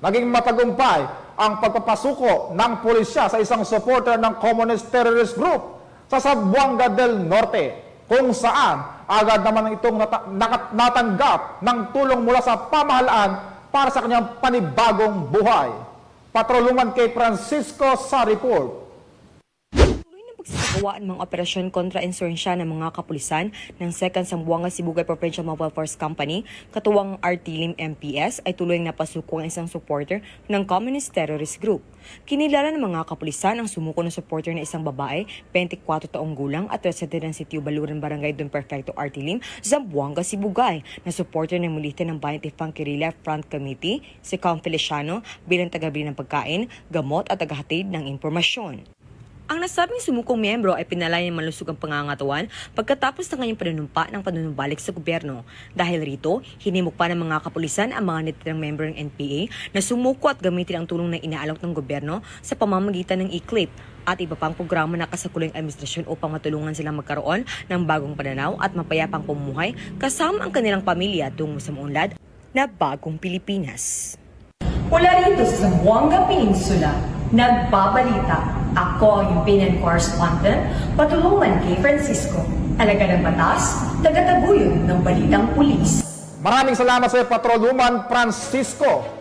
naging matagumpay ang pagpapasuko ng pulisya sa isang supporter ng Communist Terrorist Group sa Zamboanga del Norte kung saan agad naman itong nakat- natanggap ng tulong mula sa pamahalaan para sa kanyang panibagong buhay. Patrolungan kay Francisco sa ng mga operasyon kontra insurensya ng mga kapulisan ng 2nd Sambuanga Sibugay Provincial Mobile Force Company, katuwang RT-LIM MPS, ay tuloy na pasuko ang isang supporter ng Communist Terrorist Group. Kinilala ng mga kapulisan ang sumuko ng supporter na isang babae, 24 taong gulang at residente ng Sitio Baluran Barangay Don Perfecto RT-LIM, Zamboanga, Sibugay, na supporter ng mulita ng Bayan Tifang Kirilla Front Committee, si Count Feliciano, bilang tagabili ng pagkain, gamot at tagahatid ng impormasyon. Ang nasabing sumukong miyembro ay pinalaya ng malusog ang pangangatawan pagkatapos ng kanyang panunumpa ng panunumbalik sa gobyerno. Dahil rito, hinimok pa ng mga kapulisan ang mga natitirang member ng NPA na sumuko at gamitin ang tulong na inaalok ng gobyerno sa pamamagitan ng e-clip at iba pang programa na kasakulang administrasyon upang matulungan silang magkaroon ng bagong pananaw at mapayapang pamumuhay kasama ang kanilang pamilya tungo sa maunlad na bagong Pilipinas. Mula rito sa Zamboanga Peninsula, nagbabalita. Ako ang opinion correspondent, patulungan kay Francisco. Alaga ng batas, tagataguyod ng balitang pulis. Maraming salamat sa iyo, Patrolwoman Francisco.